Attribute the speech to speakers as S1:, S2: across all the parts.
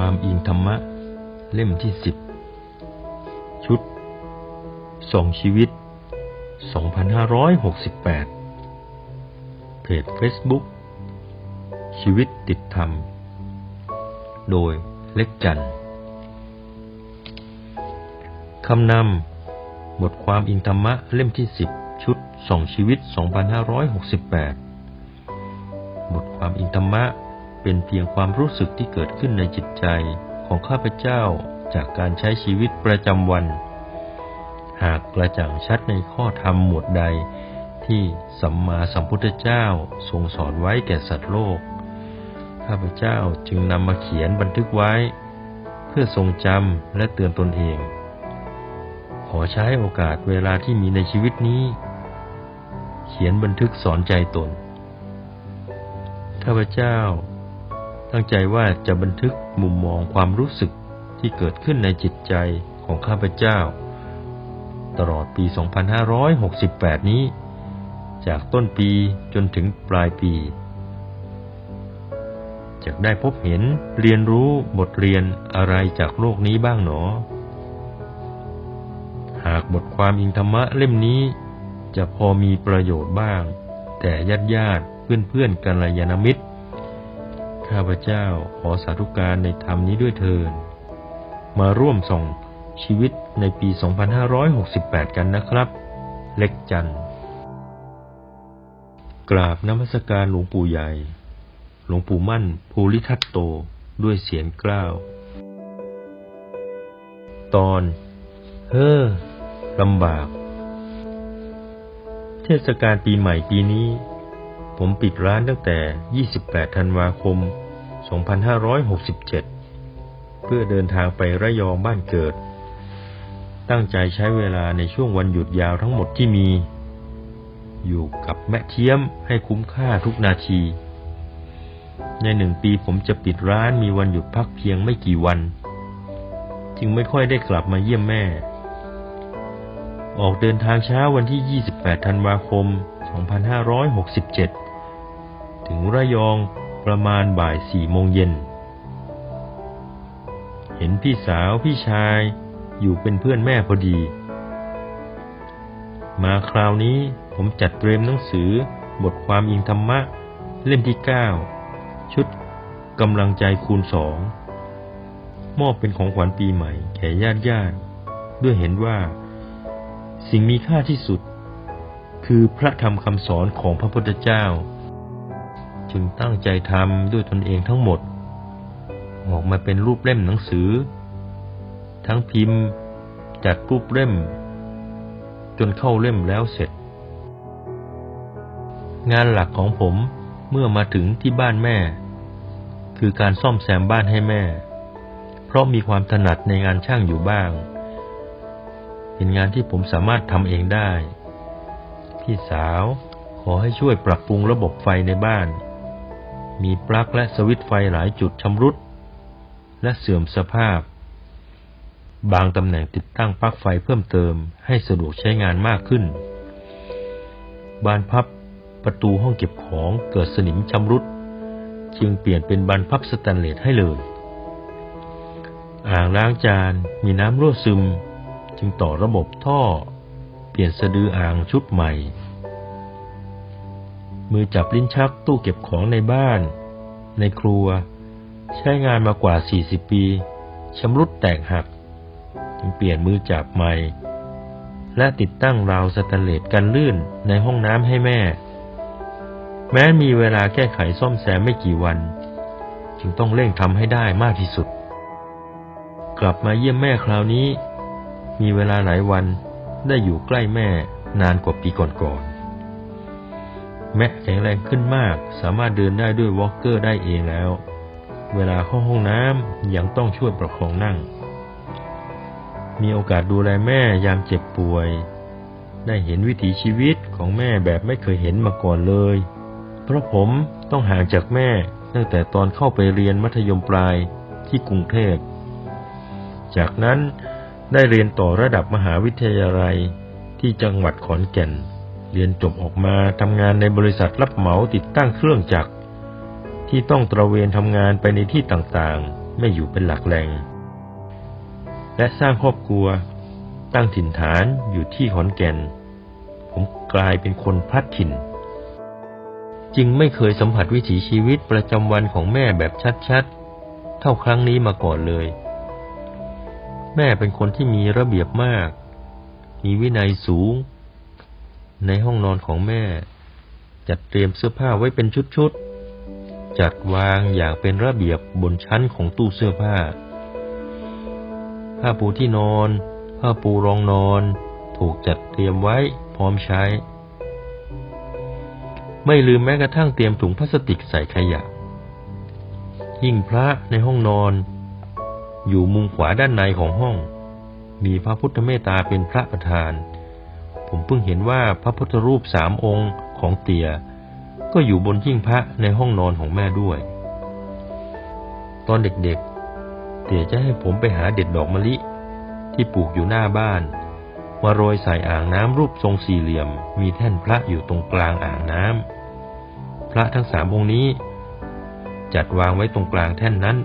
S1: ความอิงธรรมะ เล่มที่สิบชุดสองชีวิต 2568 เพจ Facebook ชีวิตติดธรรม โดยเล็กจันคำนำบทความอิงธรรมะเล่มที่สิบชุดสองชีวิต 2568 บทความอิงธรรมะ เป็นเพียงความรู้สึกที่เกิดขึ้นในจิตใจของข้าพเจ้าจากการใช้ชีวิตประจำวัน หากกระจ่างชัดในข้อธรรมหมวดใดที่สัมมาสัมพุทธเจ้าทรงสอนไว้แก่สัตว์โลก ข้าพเจ้าจึงนำมาเขียนบันทึกไว้ เพื่อทรงจำและเตือนตนเอง ขอใช้โอกาสเวลาที่มีในชีวิตนี้ เขียนบันทึกสอนใจตน ข้าพเจ้า ตั้งใจว่าจะบันทึกมุมมองความรู้สึกที่เกิดขึ้นในจิตใจของข้าพเจ้า ตลอดปี 2568 นี้ จากต้นปีจนถึงปลายปีจะได้พบเห็นเรียนรู้บทเรียนอะไรจากโลกนี้บ้างหนอ หากบทความอิงธรรมะเล่มนี้ จะพอมีประโยชน์บ้าง แต่ญาติญาติเพื่อนเพื่อนกัลยาณมิตร ข้าพเจ้าขอสาธุการในธรรมนี้ด้วยเทินมาร่วมส่งชีวิตในปี 2568 กันนะครับ เล็กจัน กราบนมัสการหลวงปู่ใหญ่ หลวงปู่มั่นภูริทัตโตด้วยเสียงกล้าว ตอน เฮ้อลำบาก เทศกาลปีใหม่ปีนี้ ผมปิดร้านตั้งแต่ 28 ธันวาคม 2567 เพื่อเดินทางไประยองบ้านเกิด ตั้งใจใช้เวลาในช่วงวันหยุดยาวทั้งหมดที่มี อยู่กับแม่เทียมให้คุ้มค่าทุกนาที ในหนึ่งปีผมจะปิดร้านมีวันหยุดพักเพียงไม่กี่วัน จึงไม่ค่อยได้กลับมาเยี่ยมแม่ ออกเดินทางเช้าวันที่ 28 ธันวาคม2567 ถึงระยองประมาณบ่าย4โมงเย็น เห็นพี่สาวพี่ชายอยู่เป็นเพื่อนแม่พอดี มาคราวนี้ผมจัดเตรียมหนังสือบทความอิงธรรมะ เล่มที่9ชุดกำลังใจคูณสองมอบเป็นของขวัญปีใหม่แก่ญาติญาติด้วยเห็นว่า สิ่งมีค่าที่สุด คือพระธรรมคำสอนของพระพุทธเจ้า จึงตั้งใจทำด้วยตนเองทั้งหมด ออกมาเป็นรูปเล่มหนังสือ ทั้งพิมพ์จัดรูปเล่ม จนเข้าเล่มแล้วเสร็จ งานหลักของผมเมื่อมาถึงที่บ้านแม่ คือการซ่อมแซมบ้านให้แม่ เพราะมีความถนัดในงานช่างอยู่บ้าง เป็นงานที่ผมสามารถทำเองได้ พี่สาวขอให้ช่วยปรับปรุงระบบไฟในบ้าน มีปลั๊กและสวิตช์ไฟหลายจุดชำรุด และเสื่อมสภาพ บางตำแหน่งติดตั้งปลั๊กไฟเพิ่มเติมให้สะดวกใช้งานมากขึ้น บานพับประตูห้องเก็บของเกิดสนิมชำรุด จึงเปลี่ยนเป็นบานพับสแตนเลสให้เลย อ่างล้างจานมีน้ำรั่วซึม จึงต่อระบบท่อ เปลี่ยนสะดืออ่างชุดใหม่ มือจับลิ้นชักตู้เก็บของในบ้าน ในครัว ใช้งานมากว่า 40 ปีชำรุดแตกหักจึงเปลี่ยนมือจับใหม่ และติดตั้งราวสแตนเลสกันลื่นในห้องน้ำให้แม่ แม้มีเวลาแก้ไขซ่อมแซมไม่กี่วัน จึงต้องเร่งทำให้ได้มากที่สุด กลับมาเยี่ยมแม่คราวนี้ มีเวลาหลายวันได้อยู่ใกล้แม่นานกว่าปีก่อนๆ แม่แข็งแรงขึ้นมาก สามารถเดินได้ด้วยวอล์กเกอร์ได้เองแล้ว เวลาเข้าห้องน้ำยังต้องช่วยประคองนั่ง มีโอกาสดูแลแม่ยามเจ็บป่วย ได้เห็นวิถีชีวิตของแม่แบบไม่เคยเห็นมาก่อนเลย เพราะผมต้องห่างจากแม่ตั้งแต่ตอนเข้าไปเรียนมัธยมปลายที่กรุงเทพ จากนั้นได้เรียนต่อระดับมหาวิทยาลัยที่จังหวัดขอนแก่น เรียนจบออกมาทำงานในบริษัทรับเหมาติดตั้งเครื่องจักร ที่ต้องตระเวนทำงานไปในที่ต่างๆ ไม่อยู่เป็นหลักแหล่ง และสร้างครอบครัว ตั้งถิ่นฐานอยู่ที่ขอนแก่น ผมกลายเป็นคนพลัดถิ่น จึงไม่เคยสัมผัสวิถีชีวิตประจำวันของแม่แบบชัดๆ เท่าครั้งนี้มาก่อนเลย แม่เป็นคนที่มีระเบียบมาก มีวินัยสูง ในห้องนอนของแม่ จัดเตรียมเสื้อผ้าไว้เป็นชุดๆ จัดวางอย่างเป็นระเบียบบนชั้นของตู้เสื้อผ้า ผ้าปูที่นอน ผ้าปูรองนอน ถูกจัดเตรียมไว้พร้อมใช้ ไม่ลืมแม้กระทั่งเตรียมถุงพลาสติกใส่ขยะหิ้งพระในห้องนอน อยู่มุมขวาด้านในของห้อง มีพระพุทธเมตตาเป็นพระประธาน ผมเพิ่งเห็นว่าพระพุทธรูปสามองค์ของเตีย ก็อยู่บนหิ้งพระในห้องนอนของแม่ด้วย ตอนเด็กๆ เตียจะให้ผมไปหาเด็ดดอกมะลิ ที่ปลูกอยู่หน้าบ้านมาโรยใส่อ่างน้ำรูปทรงสี่เหลี่ยม มีแท่นพระอยู่ตรงกลางอ่างน้ำพระทั้งสามองค์นี้ จัดวางไว้ตรงกลางแท่นนั้น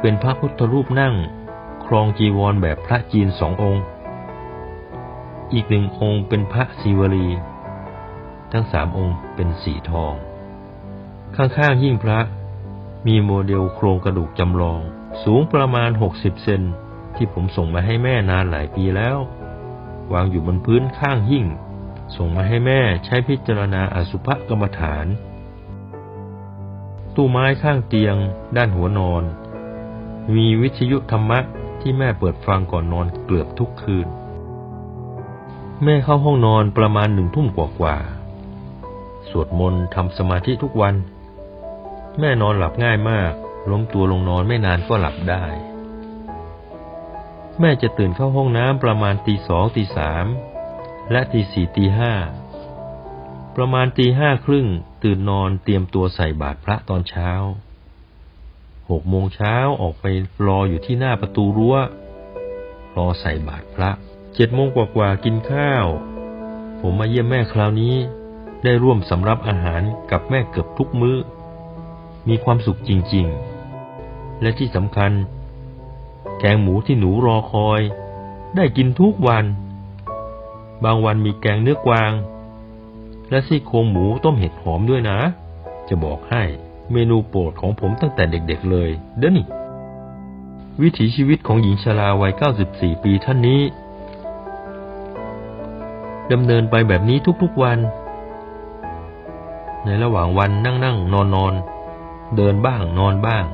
S1: เป็นพระพุทธรูปนั่ง ครองจีวรแบบพระจีนสององค์ อีกหนึ่งองค์เป็นพระศิวลี ทั้งสามองค์เป็นสีทอง ข้างๆหิ้งพระ มีโมเดลโครงกระดูกจำลอง สูงประมาณ 60 เซนที่ผมส่งมาให้แม่นานหลายปีแล้ว วางอยู่บนพื้นข้างหิ้ง ส่งมาให้แม่ใช้พิจารณาอสุภกรรมฐาน ตู้ไม้ข้างเตียง ด้านหัวนอน มีวิทยุธรรมะที่แม่เปิดฟังก่อนนอนเกือบทุกคืน แม่เข้าห้องนอนประมาณหนึ่งทุ่มกว่าๆ สวดมนต์ทำสมาธิทุกวัน แม่นอนหลับง่ายมาก ล้มตัวลงนอนไม่นานก็หลับได้ แม่จะตื่นเข้าห้องน้ำประมาณตีสองตีสามและตีสี่ตีห้าประมาณตีห้าครึ่งตื่นนอนเตรียมตัวใส่บาตรพระตอนเช้าหกโมงเช้าออกไปรออยู่ที่หน้าประตูรั้ว รอใส่บาตรพระ เจ็ดโมงกว่าๆกินข้าว ผมมาเยี่ยมแม่คราวนี้ ได้ร่วมสำรับอาหารกับแม่เกือบทุกมื้อ มีความสุขจริงๆ และที่สำคัญ แกงหมูที่หนูรอคอย ได้กินทุกวัน บางวันมีแกงเนื้อกวาง และซี่โครงหมูต้มเห็ดหอมด้วยนะ จะบอกให้เมนูโปรดของผมตั้งแต่เด็กๆเลย เด้อนี่ วิถีชีวิตของหญิงชราวัย 94 ปีท่านนี้ ดำเนินไปแบบนี้ทุกๆวัน ในระหว่างวันนั่งนั่งนอนนอนเดินบ้างนอนบ้าง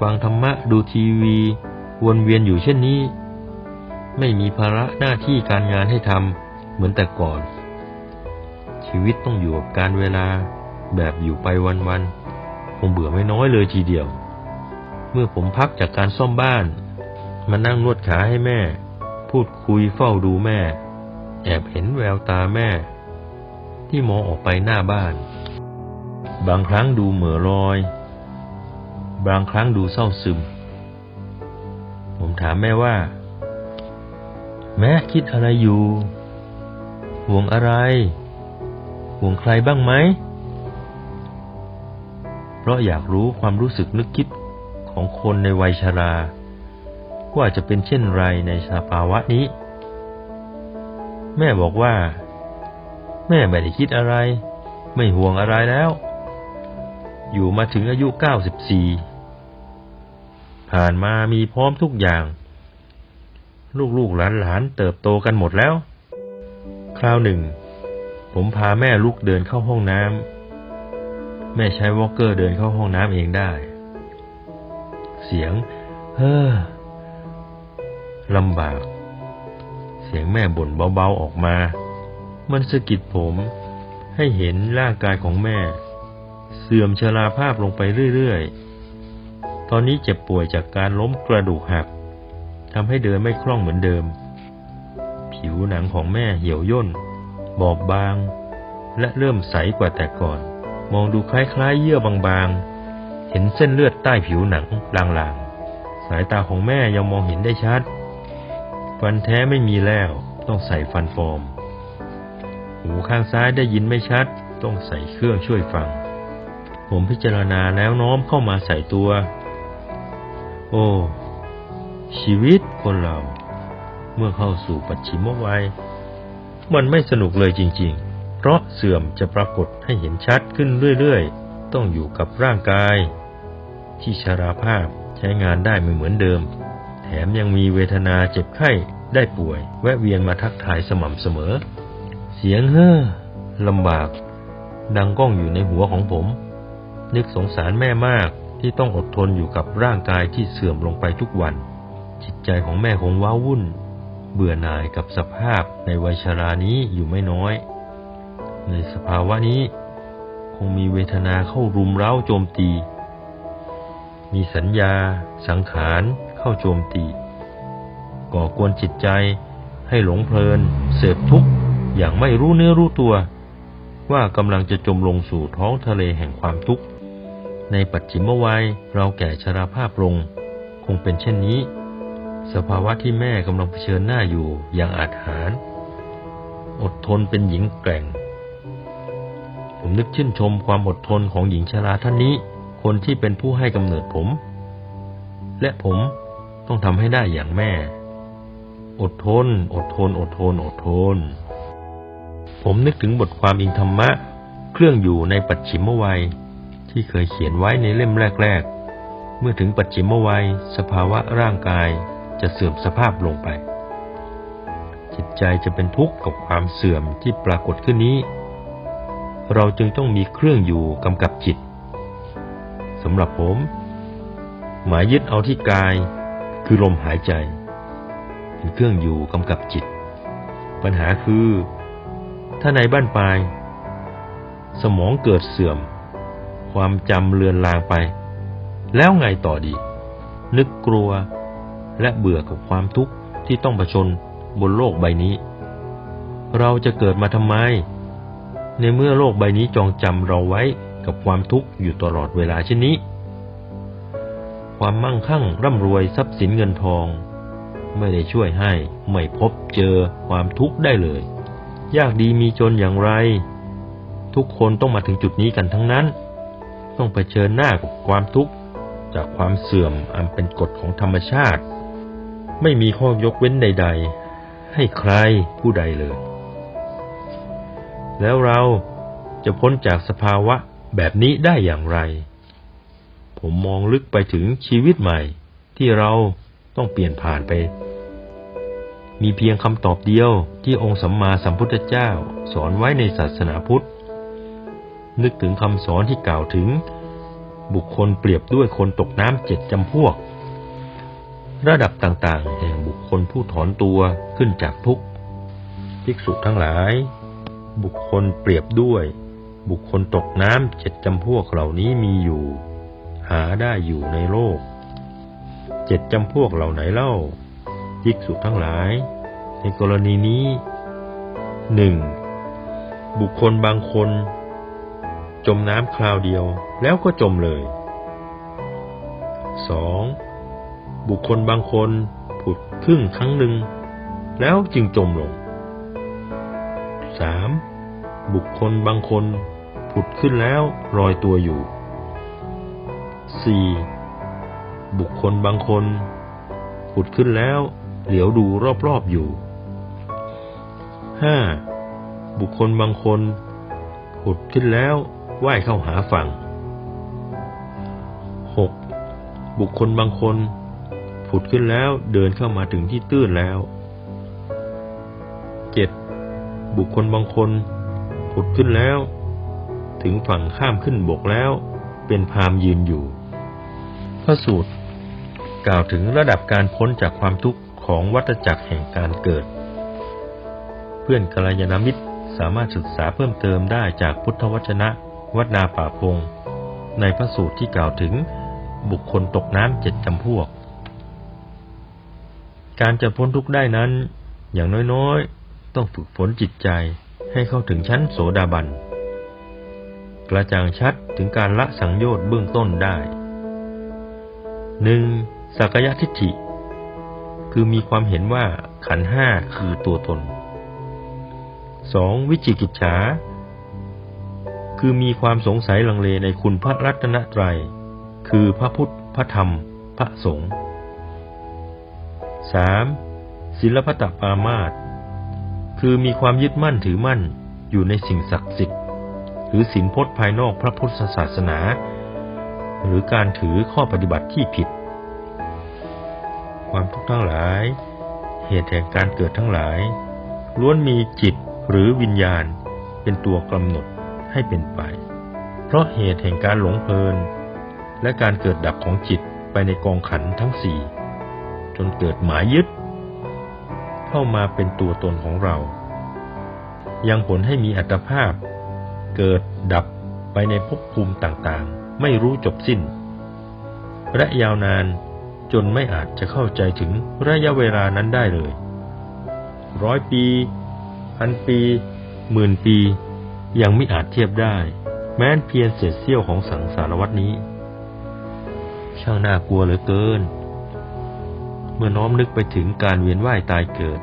S1: ฟังธรรมะดูทีวี วนเวียนอยู่เช่นนี้ ไม่มีภาระหน้าที่การงานให้ทำเหมือนแต่ก่อน ชีวิตต้องอยู่กับการเวลาแบบอยู่ไปวันๆคงเบื่อไม่น้อยเลยทีเดียว เมื่อผมพักจากการซ่อมบ้าน มานั่งนวดขาให้แม่ พูดคุยเฝ้าดูแม่ แอบเห็นแววตาแม่ ที่มองออกไปหน้าบ้าน บางครั้งดูเหม่อลอย บางครั้งดูเศร้าซึม ผมถามแม่ว่า แม่คิดอะไรอยู่ ห่วงอะไร ห่วงใครบ้างไหม เพราะอยากรู้ความรู้สึกนึกคิดของคนในวัยชราว่าจะเป็นเช่นไรในสภาวะนี้ แม่บอกว่า แม่ไม่ได้คิดอะไร ไม่ห่วงอะไรแล้ว อยู่มาถึงอายุ94ผ่านมามีพร้อมทุกอย่าง ลูกๆหลานๆเติบโตกันหมดแล้ว คราวหนึ่ง ผมพาแม่ลุกเดินเข้าห้องน้ำแม่ใช้วอลเกอร์เดินเข้าห้องน้ำเองได้ เสียง เฮ้อลำบาก สียงแม่บ่นเบาๆออกมา มันสะกิดผมให้เห็นร่างกายของแม่ เสื่อมชราภาพลงไปเรื่อยๆ ตอนนี้เจ็บป่วยจากการล้มกระดูกหักทำให้เดินไม่คล่องเหมือนเดิม ผิวหนังของแม่เหี่ยวย่น บอบบาง และเริ่มใสกว่าแต่ก่อน มองดูคล้ายๆ เยื่อบางๆ เห็นเส้นเลือดใต้ผิวหนังลางๆ สายตาของแม่ยังมองเห็นได้ชัด ฟันแท้ไม่มีแล้ว ต้องใส่ฟันปลอม หูข้างซ้ายได้ยินไม่ชัด ต้องใส่เครื่องช่วยฟัง ผมพิจารณาแล้วน้อมเข้ามาใส่ตัว โอ้ ชีวิตคนเรา เมื่อเข้าสู่ปัจฉิมวัย มันไม่สนุกเลยจริง ๆ เพราะเสื่อมจะปรากฏให้เห็นชัดขึ้นเรื่อยๆ ต้องอยู่กับร่างกาย ที่ชราภาพใช้งานได้ไม่เหมือนเดิม มยังมีเวทนาเจ็บไข้ได้ป่วย แวะเวียนมาทักทายสม่ำเสมอ เสียงเฮ้อลำบาก ดังก้องอยู่ในหัวของผม นึกสงสารแม่มากที่ต้องอดทนอยู่กับร่างกายที่เสื่อมลงไปทุกวัน จิตใจของแม่คงว้าวุ่น เบื่อหน่ายกับสภาพในวัยชรานี้อยู่ไม่น้อย ในสภาวะนี้ คงมีเวทนาเข้ารุมเร้าโจมตี มีสัญญา สังขาร เข้าโจมตี ก่อกวนจิตใจให้หลงเพลิน เสพทุกข์อย่างไม่รู้เนื้อรู้ตัว ว่ากำลังจะจมลงสู่ท้องทะเลแห่งความทุกข์ ในปัจฉิมวัยเราแก่ชราภาพลง คงเป็นเช่นนี้ สภาวะที่แม่กำลังเผชิญหน้าอยู่อย่างอาจหาร อดทนเป็นหญิงแกร่ง ผมนึกชื่นชมความอดทนของหญิงชราท่านนี้ คนที่เป็นผู้ให้กำเนิดผม และผม ต้องทำให้ได้อย่างแม่ อดทน อดทน อดทน อดทน ผมนึกถึงบทความอิงธรรมะ เครื่องอยู่ในปัจฉิมวัย ที่เคยเขียนไว้ในเล่มแรก ๆ เมื่อถึงปัจฉิมวัย สภาวะร่างกายจะเสื่อมสภาพลงไป จิตใจจะเป็นทุกข์กับความเสื่อมที่ปรากฏขึ้นนี้ เราจึงต้องมีเครื่องอยู่กำกับจิตสำหรับผม หมายยึดเอาที่กาย คือลมหายใจ เป็นเครื่องอยู่กำกับจิต ปัญหาคือ ถ้าในบ้านปลาย สมองเกิดเสื่อม ความจำเลือนลางไป แล้วไงต่อดี นึกกลัวและเบื่อกับความทุกข์ที่ต้องประชนบนโลกใบนี้ เราจะเกิดมาทำไม ในเมื่อโลกใบนี้จองจำเราไว้กับความทุกข์อยู่ตลอดเวลาเช่นนี้ ความมั่งคั่งร่ำรวยทรัพย์สินเงินทอง ไม่ได้ช่วยให้ไม่พบเจอความทุกข์ได้เลย ยากดีมีจนอย่างไร ทุกคนต้องมาถึงจุดนี้กันทั้งนั้น ต้องไปเชิญหน้ากับความทุกข์จากความเสื่อมอันเป็นกฎของธรรมชาติ ไม่มีข้อยกเว้นใด ๆ ให้ใครผู้ใดเลย แล้วเราจะพ้นจากสภาวะแบบนี้ได้อย่างไร ผมมองลึกไปถึงชีวิตใหม่ ที่เราต้องเปลี่ยนผ่านไป มีเพียงคำตอบเดียวที่องค์สัมมาสัมพุทธเจ้าสอนไว้ในศาสนาพุทธ นึกถึงคำสอนที่กล่าวถึง บุคคลเปรียบด้วยคนตกน้ำเจ็ดจำพวก ระดับต่างๆ แห่งบุคคลผู้ถอนตัวขึ้นจากทุกข์ภิกษุทั้งหลาย บุคคลเปรียบด้วย บุคคลตกน้ำเจ็ดจำพวกเหล่านี้มีอยู่ หาได้อยู่ในโลก เจ็ดจำพวกเหล่าไหนเล่าภิกษุทั้งหลาย ในกรณีนี้หนึ่งบุคคลบางคน จมน้ำคราวเดียวแล้วก็จมเลย 2. บุคคลบางคนผุดขึ้นครั้งหนึ่ง แล้วจึงจมลง 3. บุคคลบางคนผุดขึ้นแล้วลอยตัวอยู่ 4. บุคคลบางคนผุดขึ้นแล้ว เหลียวดูรอบๆอยู่ 5. บุคคลบางคนผุดขึ้นแล้วว่ายเข้าหาฝั่ง 6. บุคคลบางคนผุดขึ้นแล้วเดินเข้ามาถึงที่ตื้นแล้ว 7. บุคคลบางคนผุดขึ้นแล้ว ถึงฝั่งข้ามขึ้นบกแล้ว เป็นพามยืนอยู่ พระสูตร กล่าวถึงระดับการพ้นจากความทุกข์ของวัฏจักรแห่งการเกิด เพื่อนกัลยาณมิตรสามารถศึกษาเพิ่มเติมได้จากพุทธวจนะ วัดนาป่าพง ในพระสูตรที่กล่าวถึงบุคคลตกน้ำเจ็ดจำพวก การจะพ้นทุกข์ได้นั้น อย่างน้อยๆ ต้องฝึกฝนจิตใจให้เข้าถึงชั้นโสดาบัน กระจ่างชัดถึงการละสังโยชน์เบื้องต้นได้ หนึ่งสักยทิฏฐิ คือมีความเห็นว่าขันห้าคือตัวตน 2. วิจิกิจฉา คือมีความสงสัยลังเลในคุณพระรัตนตรัย คือพระพุทธ พระธรรม พระสงฆ์ 3. ศิลปตปามาตคือมีความยึดมั่นถือมั่นอยู่ในสิ่งศักดิ์สิทธิ์ หรือสินพจน์ภายนอกพระพุทธศาสนา หรือการถือข้อปฏิบัติที่ผิด ความทุกข์ทั้งหลาย เหตุแห่งการเกิดทั้งหลาย ล้วนมีจิตหรือวิญญาณเป็นตัวกำหนดให้เป็นไป เพราะเหตุแห่งการหลงเพลิน และการเกิดดับของจิตไปในกองขันทั้งสี่จนเกิดหมายยึด เข้ามาเป็นตัวตนของเรา ยังผลให้มีอัตภาพ เกิดดับไปในภพภูมิต่างๆ ไม่รู้จบสิ้น และยาวนานจนไม่อาจจะเข้าใจถึงระยะเวลานั้นได้เลย ร้อยปีพันปีหมื่นปี ยังไม่อาจเทียบได้ แม้นเพียงเศษเสี้ยวของสังสารวัตนี้ ช่างน่ากลัวเหลือเกิน เมื่อน้อมนึกไปถึงการเวียนว่ายตายเกิด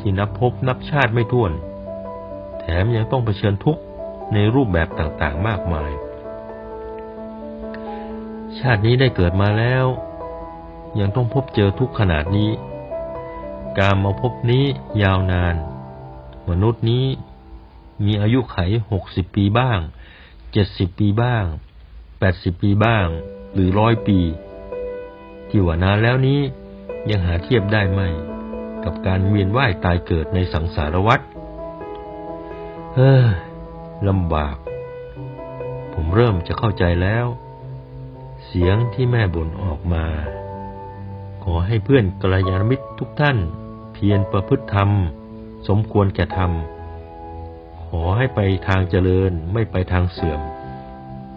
S1: ที่นับพบนับชาติไม่ถ้วน แถมยังต้องเผชิญทุกข์ในรูปแบบต่างๆมากมาย ชาตินี้ได้เกิดมาแล้ว ยังต้องพบเจอทุกขนาดนี้ การมาพบนี้ยาวนาน มนุษย์นี้มีอายุไขหกสิบปีบ้างเจ็ดสิบปีบ้างแปดสิบปีบ้าง หรือร้อยปี ที่ว่านานแล้วนี้ยังหาเทียบได้ไหม กับการเวียนว่ายตายเกิดในสังสารวัฏเฮ้ยลำบาก ผมเริ่มจะเข้าใจแล้ว สียงที่แม่บ่นออกมา ขอให้เพื่อนกัลยาณมิตรทุกท่าน เพียรประพฤติธรรม สมควรแก่ธรรม ขอให้ไปทางเจริญไม่ไปทางเสื่อม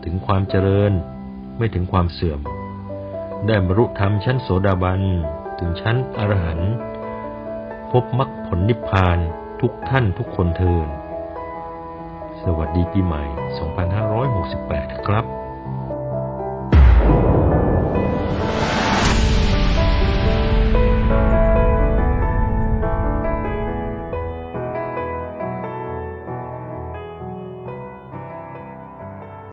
S1: ถึงความเจริญไม่ถึงความเสื่อม ได้บรรลุธรรมชั้นโสดาบัน ถึงชั้นอรหันต์พบมรรคผลนิพพานทุกท่านทุกคนเทินสวัสดีปีใหม่ 2568 ครับ